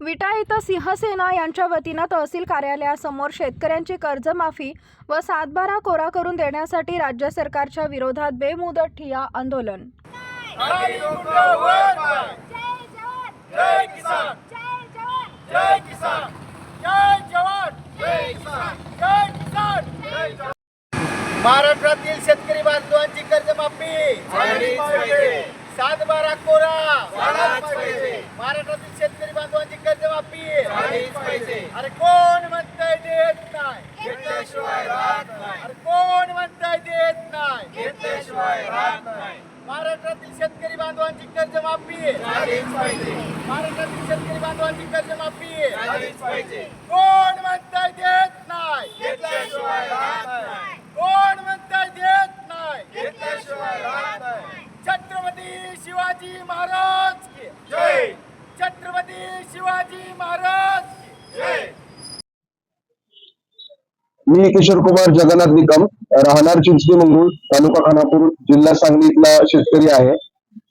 विटा इथं सिंहसेना यांच्या वतीनं तहसील कार्यालयासमोर शेतकऱ्यांची कर्जमाफी व सातबारा कोरा करून देण्यासाठी राज्य सरकारच्या विरोधात बेमुदत ठिय्या आंदोलन. जय जवान जय किसान. जय किसान. जय जवान. जय किसान. जय किसान. जय जवान. महाराष्ट्रातील शेतकरी बांधवांची कर्जमाफी. सात बारा कोरा. महाराष्ट्रातील शेतकरी बांधवांची कर्जमाफी झालीच पाहिजे अरे कोण म्हणताय देत नाही. घेतल्याशिवाय राहत नाही. अरे कोण म्हणताय देत नाही. घेतल्याशिवाय राहत नाही. महाराष्ट्रातील शेतकरी बांधवांची कर्जमाफी झालीच पाहिजे. महाराष्ट्रातील शेतकरी बांधवांची कर्जमाफी झालीच पाहिजे. कोण म्हणताय देत नाही घेतल्याशिवाय राहत नाही कोण म्हणताय देत नाही घेतल्याशिवाय राहत नाही छत्रपती शिवाजी महाराज की जय छत्रपती शिवाजी महाराज! मी किशोर कुमार जगन्नाथ निकम राहणार चिंचणी मंगळूर तालुका खानापूर जिल्हा सांगली इथला शेतकरी आहे.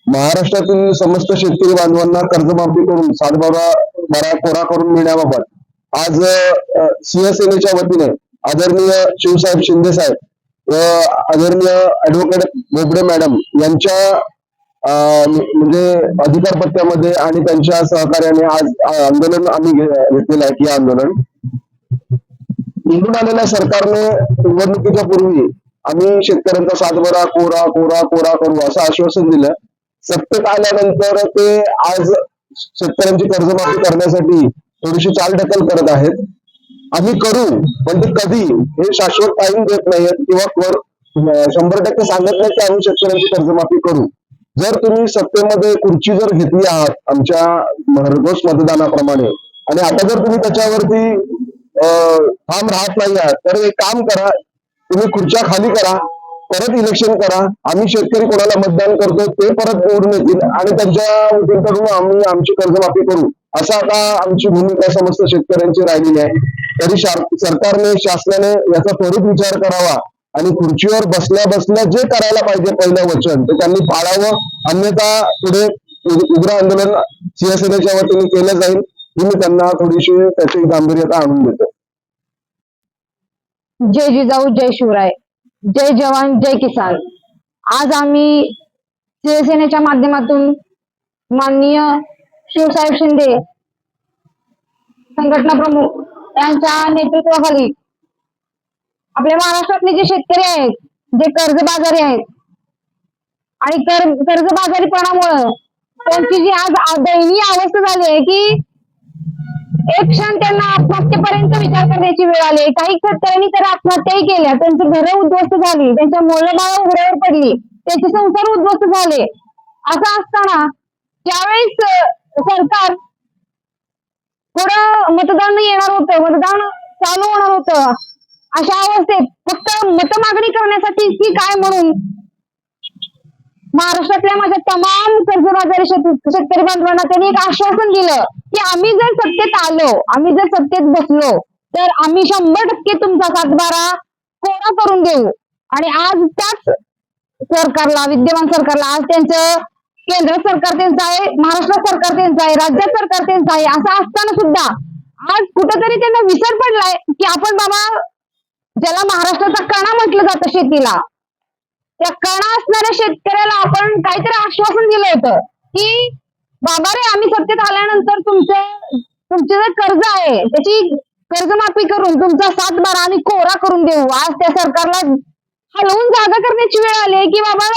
महाराष्ट्रातील समस्त शेतकरी बांधवांना कर्जमाफी करून सातबारा बारा कोरा करून मिळण्याबाबत आज सिंहसेनेच्या शिवसेनेच्या वतीने आदरणीय शिवसाहेब शिंदे साहेब व आदरणीय ऍडव्होकेट बोबडे मॅडम यांच्या म्हणजे अधिकार पत्त्यामध्ये आणि त्यांच्या सहकार्याने आज आंदोलन आम्ही घेतलेलं आहे की आंदोलन. निवडून आलेल्या सरकारने निवडणुकीच्या पूर्वी आम्ही शेतकऱ्यांचा सातबारा कोरा कोरा कोरा करू असं आश्वासन दिलं. सत्तेत आल्यानंतर ते आज शेतकऱ्यांची कर्जमाफी करण्यासाठी थोडीशी चालढकल करत आहेत. आम्ही करू पण ते कधी हे शाश्वत टाइम देत नाहीत किंवा कर शंभर टक्के सांगत नाही की आम्ही शेतकऱ्यांची कर्जमाफी करू. जर तुम्ही सत्तेमध्ये खुर्ची जर घेतली आहात आमच्या भरघोस मतदानाप्रमाणे आणि आता जर तुम्ही त्याच्यावरती ठाम राहत नाही आहात तर एक काम करा तुम्ही खुर्च्या खाली करा परत इलेक्शन करा आम्ही शेतकरी कोणाला मतदान करतो ते परत निवडून येतील आणि त्यांच्या वतीकडून आम्ही आमची कर्जमाफी करू असं आता आमची भूमिका समस्त शेतकऱ्यांची राहिलेली आहे. तरी सरकारने शासनाने याचा त्वरित विचार करावा आणि खुर्चीवर बसल्या बसल्या जे करायला पाहिजे पहिलं वचन ते त्यांनी पाळावं. अन्यथा पुढे उग्र आंदोलन शिवसेनेच्या वतीने केलं जाईल. ही मी त्यांना थोडीशी त्याची गांभीर्यता आणून देतो. जय जिजाऊ जय शिवराय जय जवान जय किसान. आज आम्ही शिवसेनेच्या माध्यमातून माननीय शिवसाहेब शिंदे संघटना प्रमुख यांच्या नेतृत्वाखाली आपल्या महाराष्ट्रातले जे शेतकरी आहेत जे कर्जबाजारी आहेत आणि कर कर्जबाजारीपणामुळं त्यांची जी आज दयनीय अवस्था झाली आहे की एक क्षण त्यांना आत्महत्येपर्यंत विचार करण्याची वेळ आली काही शेतकऱ्यांनी तर आत्महत्याही केल्या. त्यांची घरं उद्ध्वस्त झाली. त्यांच्या मुलंबाळं उघड्यावर पडली. त्यांचे संसार उद्ध्वस्त झाले. असं असताना ज्यावेळेस सरकार थोडं मतदान येणार होतं मतदान चालू होणार होतं अशा अवस्थेत फक्त मतमागणी करण्यासाठी की काय म्हणून? महाराष्ट्रातल्या माझ्या तमाम कर्जबाजारी शेतकरी बांधवांना त्यांनी एक आश्वासन दिलं की आम्ही जर सत्तेत आलो आम्ही जर सत्तेत बसलो तर आम्ही शंभर टक्के तुमचा सातबारा कोरा करून देऊ. आणि आज त्याच सरकारला विद्यमान सरकारला आज त्यांचं केंद्र सरकार त्यांचं आहे महाराष्ट्र सरकार त्यांचं आहे राज्य सरकार त्यांचं आहे असं असताना सुद्धा आज कुठंतरी त्यांना विसर पडलाय की आपण बाबा ज्याला महाराष्ट्राचा कणा म्हटलं जातं शेतीला. त्या कणा असणाऱ्या शेतकऱ्याला आपण काहीतरी आश्वासन दिलं होतं की बाबा रे आम्ही सत्तेत आल्यानंतर तुमचे तुमचे जे कर्ज आहे त्याची कर्जमाफी करून तुमचा सात बारा आम्ही कोरा करून देऊ. आज त्या सरकारला हलवून जागा करण्याची वेळ आली आहे की बाबा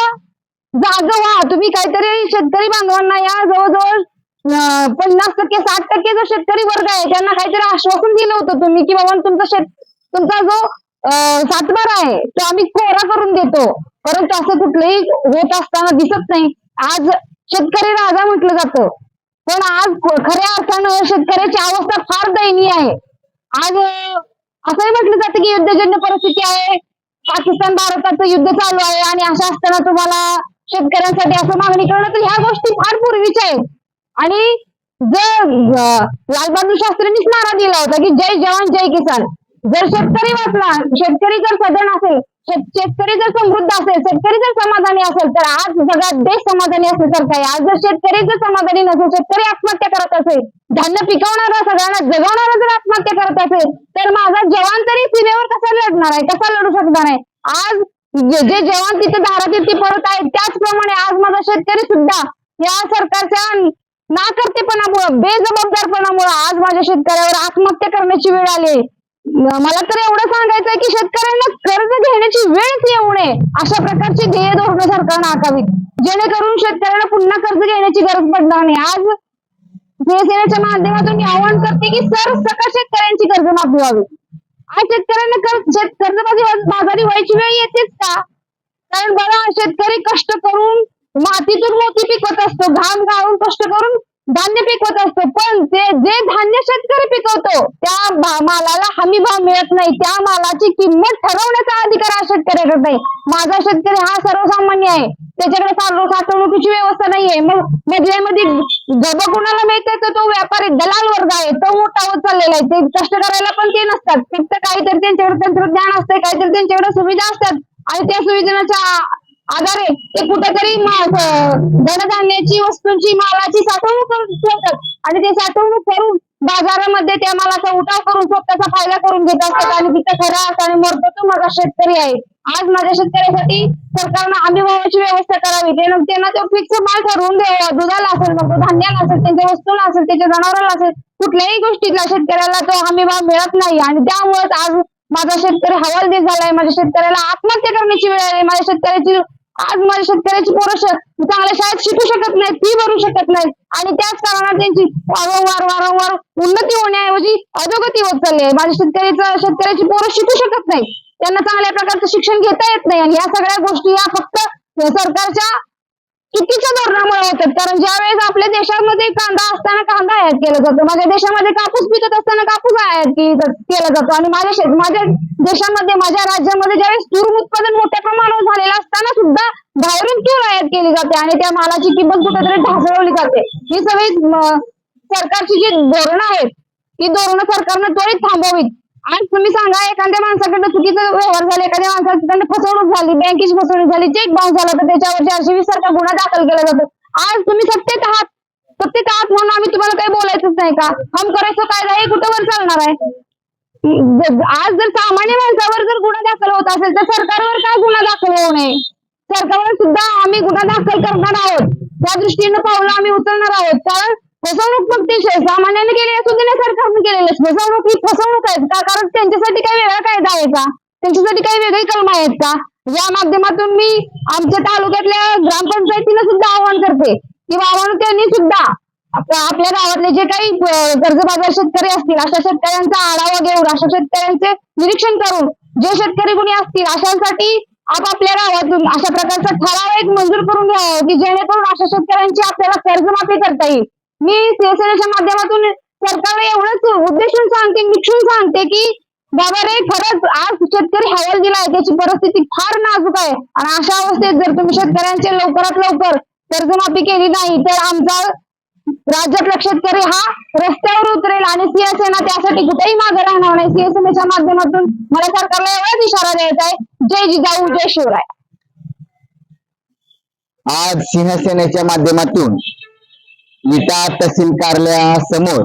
जागा व्हा. तुम्ही काहीतरी शेतकरी बांधवांना या जवळजवळ पन्नास टक्के साठ टक्के जो शेतकरी वर्ग आहे त्यांना काहीतरी आश्वासन दिलं होतं तुम्ही की बाबा तुमचा शेत तुमचा जो सातबारा आहे. तो आम्ही कोरा करून देतो. परंतु असं कुठलंही होत असताना दिसत नाही. आज शेतकरी राजा म्हटलं जातं. पण आज खऱ्या अर्थानं शेतकऱ्याची अवस्था फार दयनीय आहे. आज असंही म्हटलं जातं की युद्धजन्य परिस्थिती आहे. पाकिस्तान भारताचं युद्ध चालू आहे आणि अशा असताना तुम्हाला शेतकऱ्यांसाठी असं मागणी करणं तर ह्या गोष्टी फार पूर्वीच्या आहेत. आणि जर लालबहादूर शास्त्रींनीच नारा दिला होता की जय जवान जय किसान. जर शेतकरी वाचला शेतकरी जर सदन असेल शेतकरी जर समृद्ध असेल शेतकरी जर समाधानी असेल तर आज जगात देश समाधानी असल्यासारखा आहे. आज जर शेतकरी जर समाधानी नसेल शेतकरी आत्महत्या करत असेल धान्य पिकवणारा सगळ्यांना जगवणारा जर आत्महत्या करत असेल तर माझा जवान तरी सीमेवर कसा लढणार आहे? कसा लढू शकणार आहे? आज जे जवान तिथे धारातीर्थी परत आहेत त्याचप्रमाणे आज माझा शेतकरी सुद्धा या सरकारच्या नाकर्तेपणामुळं बेजबाबदारपणामुळं आज माझ्या शेतकऱ्यावर आत्महत्या करण्याची वेळ आली आहे. मला तर एवढं सांगायचंय की शेतकऱ्यांना कर्ज घेण्याची वेळच येऊ नये अशा प्रकारची ध्येय धोरणं सरकारनं आखावीत. जेणेकरून शेतकऱ्यांना पुन्हा कर्ज घेण्याची गरज पडणार नाही. आज शिवसेनेच्या माध्यमातून मी आवाहन करते की सर सकट शेतकऱ्यांची कर्जमाफी व्हावी. आज शेतकऱ्यांना कर्ज कर्जबाजी बाजारी व्हायची वेळ येतेच का? कारण बघा शेतकरी कष्ट करून मातीतून मोती पिकवत असतो. घाम गाळून कष्ट करून धान्य पिकवत असतो. पण ते जे धान्य शेतकरी पिकवतो त्या मालाला हमी भाव मिळत नाही. त्या मालाची किंमत ठरवण्याचा अधिकार हा शेतकऱ्याकडे नाही. माझा शेतकरी हा सर्वसामान्य आहे. त्याच्याकडे साठवणुकीची व्यवस्था नाहीये. मग मधल्यामध्ये गब कोणाला मिळते तर तो व्यापारी दलाल वर्ग आहे. तो मोठा होत चाललेला आहे. ते कष्ट करायला पण ते नसतात. फक्त काहीतरी त्यांच्याकडे तंत्रज्ञान असते काहीतरी त्यांच्याकडे सुविधा असतात. आणि त्या सुविधेच्या आधारे ते कुठेतरी धनधान्याची वस्तूंची मालाची साठवणूक करून ठेवतात. आणि ते साठवणूक करून बाजारामध्ये त्या मालाचा उठाव करून स्वतःचा फायदा करून घेत असतात. आणि तिथं खरा आणि मरतो तो माझा शेतकरी आहे. आज माझ्या शेतकऱ्यासाठी सरकारनं हमी भावाची व्यवस्था करावी. त्यांना तो फिक्स माल ठरवून द्यावा. दुधाला असेल मग तो धान्याला असेल त्यांच्या वस्तूला असेल त्याच्या जनावराला असेल कुठल्याही गोष्टीला शेतकऱ्याला तो हमी भाव मिळत नाही. आणि त्यामुळेच आज माझा शेतकरी हवालदिल झालाय. माझ्या शेतकऱ्याला आत्महत्या करण्याची वेळ आली. माझ्या शेतकऱ्याची आज माझ्या शेतकऱ्याची पोरं श- चांगल्या शाळेत शिकू शकत नाही फी भरू शकत नाही आणि त्याच कारणात त्यांची वारंवार वारंवार उन्नती होण्याऐवजी अधोगती होत चालली आहे. माझ्या शेतकऱ्याचं शेतकऱ्याची पोरं शिकू शकत नाही त्यांना चांगल्या प्रकारचं शिक्षण घेता येत नाही. आणि या सगळ्या गोष्टी या फक्त सरकारच्या चुकीच्या धोरणामुळे होतात. कारण ज्या वेळेस आपल्या देशामध्ये कांदा असताना कांदा आयात केला जातो माझ्या देशामध्ये कापूस पिकत असताना कापूस आयात केला जातो. आणि माझ्या शेत माझ्या देशामध्ये माझ्या राज्यामध्ये ज्यावेळेस तूर उत्पादन मोठ्या प्रमाणावर झालेलं असताना सुद्धा केली जाते आणि त्या मालाची किंमत कुठेतरी ढासळवली जाते. ही सगळी सरकारची जी धोरणं आहेत ती धोरणं सरकारनं त्वरित थांबवावीत. आज तुम्ही सांगा एखाद्या माणसाकडनं चुकीचा व्यवहार झाला एखाद्या माणसाकडनं फसवणूक झाली बँकेची फसवणूक झाली चेक बाउन्स झाला तर त्याच्यावर चारशे वीस सारखा गुन्हा दाखल केला जातो. आज तुम्ही सत्तेत आहात. सत्तेत आहात म्हणून आम्ही तुम्हाला काही बोलायचंच नाही का? हम करायचो कायदा हे कुठंवर चालणार आहे? आज जर सामान्य माणसावर जर गुन्हा दाखल होत असेल तर सरकारवर काय गुन्हा दाखल होऊ नये? सरकारवर सुद्धा आम्ही गुन्हा दाखल करणार आहोत. त्या दृष्टीनं पावलं आम्ही उचलणार आहोत. कारण फसवणूक फक्त सामान्याने केली असून नाही सरकारने केलेली फसवणूक ही फसवणूक आहेत का? कारण त्यांच्यासाठी काही वेगळा कायदा आहे का? त्यांच्यासाठी काही वेगळी कलम आहेत का? या माध्यमातून मी आमच्या तालुक्यातल्या ग्रामपंचायतीनं सुद्धा आवाहन करते. की बाबांनो त्यांनी सुद्धा आपल्या गावातले जे काही अं, कर्जबाजार शेतकरी असतील अशा शेतकऱ्यांचा आढावा घेऊन अशा शेतकऱ्यांचे निरीक्षण करून जे शेतकरी कोणी असतील अशांसाठी आपापल्या गावातून अशा प्रकारचा ठराव एक मंजूर करून घ्यावा की जेणेकरून अशा शेतकऱ्यांची आपल्याला कर्जमाफी करता येईल. मी शिवसेनेच्या माध्यमातून सरकारला एवढंच उद्देशून सांगते निक्षून सांगते की बाबा रे खरंच आज शेतकरी हवाल आहे त्याची परिस्थिती फार नाजूक आहे. आणि अशा अवस्थेत जर तुम्ही शेतकऱ्यांचे लवकरात लवकर कर्जमाफी केली नाही तर आमचा राज्यातला शेतकरी हा रस्त्यावर उतरेल आणि शिवसेना त्यासाठी कुठेही मागे राहणार नाही. शिवसेनेच्या माध्यमातून मला सरकारला एवढाच इशारा द्यायचा आहे जय जिजाऊ जय शिवराय. आज सिंहसेनेच्या माध्यमातून विटा तहसील कार्यालयासमोर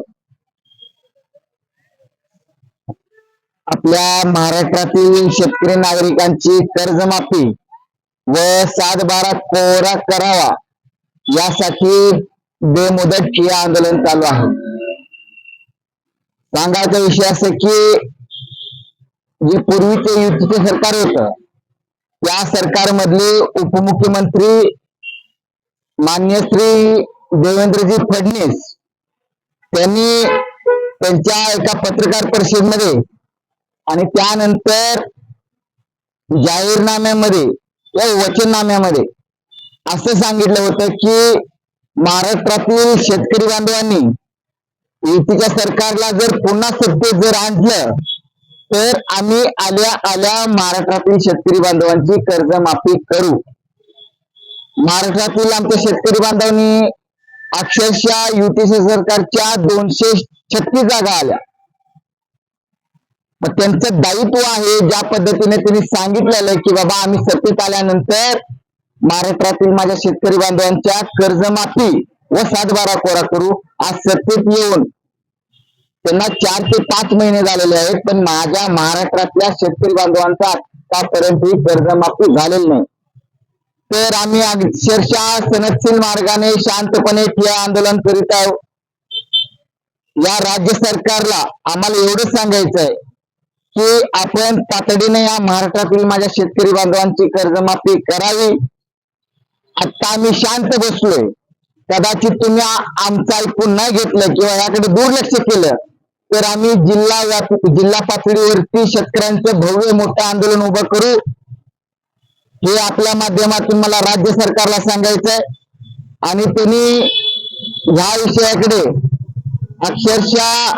आपल्या महाराष्ट्रातील शेतकरी नागरिकांची कर्जमाफी व सात बारा कोरा करावा यासाठी बेमुदत ठिय्या आंदोलन चालू आहे. सांगायचा विषय असं की जे पूर्वीचे युतीचे सरकार होतं त्या सरकारमधले उपमुख्यमंत्री मान्य श्री देवेंद्रजी फडणवीस त्यांनी त्यांच्या एका पत्रकार परिषदेमध्ये आणि त्यानंतर जाहीरनाम्यामध्ये या वचननाम्यामध्ये असं सांगितलं होतं की महाराष्ट्रातील शेतकरी बांधवांनी युतीच्या सरकारला जर पुन्हा सत्तेत जर आणलं तर आम्ही आल्या आल्या महाराष्ट्रातील शेतकरी बांधवांची कर्जमाफी करू. महाराष्ट्रातील आमच्या शेतकरी बांधवांनी अक्षरशः युतीसी सरकारच्या दोनशे छत्तीस जागा आल्या. मग त्यांचं दायित्व आहे ज्या पद्धतीने त्यांनी सांगितलेलं आहे की बाबा आम्ही सत्तेत आल्यानंतर महाराष्ट्रातील माझ्या शेतकरी बांधवांच्या कर्जमाफी व सातबारा कोरा करू आज सत्तेत येऊन त्यांना चार ते पाच महिने झालेले आहेत पण माझ्या महाराष्ट्रातल्या शेतकरी बांधवांचा आतापर्यंत ही कर्जमाफी झालेली नाही. तर आम्ही अक्षरशः सनदशील मार्गाने शांतपणे ठिय्या आंदोलन करीत आहोत या राज्य सरकारला आम्हाला एवढंच सांगायचं आहे की आपण तातडीने या महाराष्ट्रातील माझ्या शेतकरी बांधवांची कर्जमाफी करावी. आता आम्ही शांत बसलोय. कदाचित तुम्ही आमचा ऐकून नाही घेतलं किंवा याकडे दुर्लक्ष केलं तर आम्ही जिल्हा व्यापी जिल्हा पातळीवरती शेतकऱ्यांचं भव्य मोठं आंदोलन उभं करू. हे आपल्या माध्यमातून मला राज्य सरकारला सांगायचंय. आणि त्यांनी ह्या विषयाकडे अक्षरशः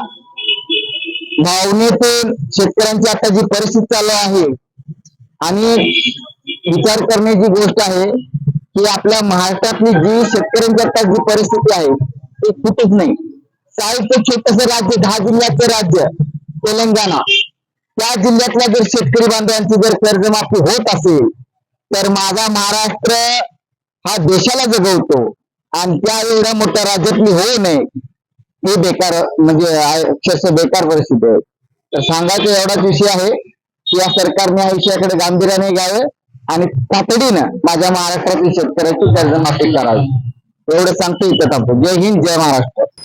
भावनेतून शेतकऱ्यांची आता जी परिस्थिती चालू आहे आणि विचार करण्याची गोष्ट आहे की आपल्या महाराष्ट्रातली जी शेतकऱ्यांची आता जी परिस्थिती आहे ती कुठेच नाही. चाळीचं छोटस राज्य दहा जिल्ह्याचं राज्य तेलंगणा. त्या जिल्ह्यातल्या जर शेतकरी बांधवांची जर कर्जमाफी होत असेल तर माझा महाराष्ट्र हा देशाला जगवतो. आणि त्या एवढ्या मोठ्या राज्यातली होऊ नये. हे बेकार म्हणजे अक्षरशः बेकार परिस्थिती आहे. तर सांगायचं एवढाच विषय आहे की या सरकारने या विषयाकडे गांभीर्याने घ्यावे आणि तातडीनं माझ्या महाराष्ट्रातील शेतकऱ्याची कर्जमाफी करावी. एवढं सांगतो इथं थांबतो. जय हिंद जय महाराष्ट्र.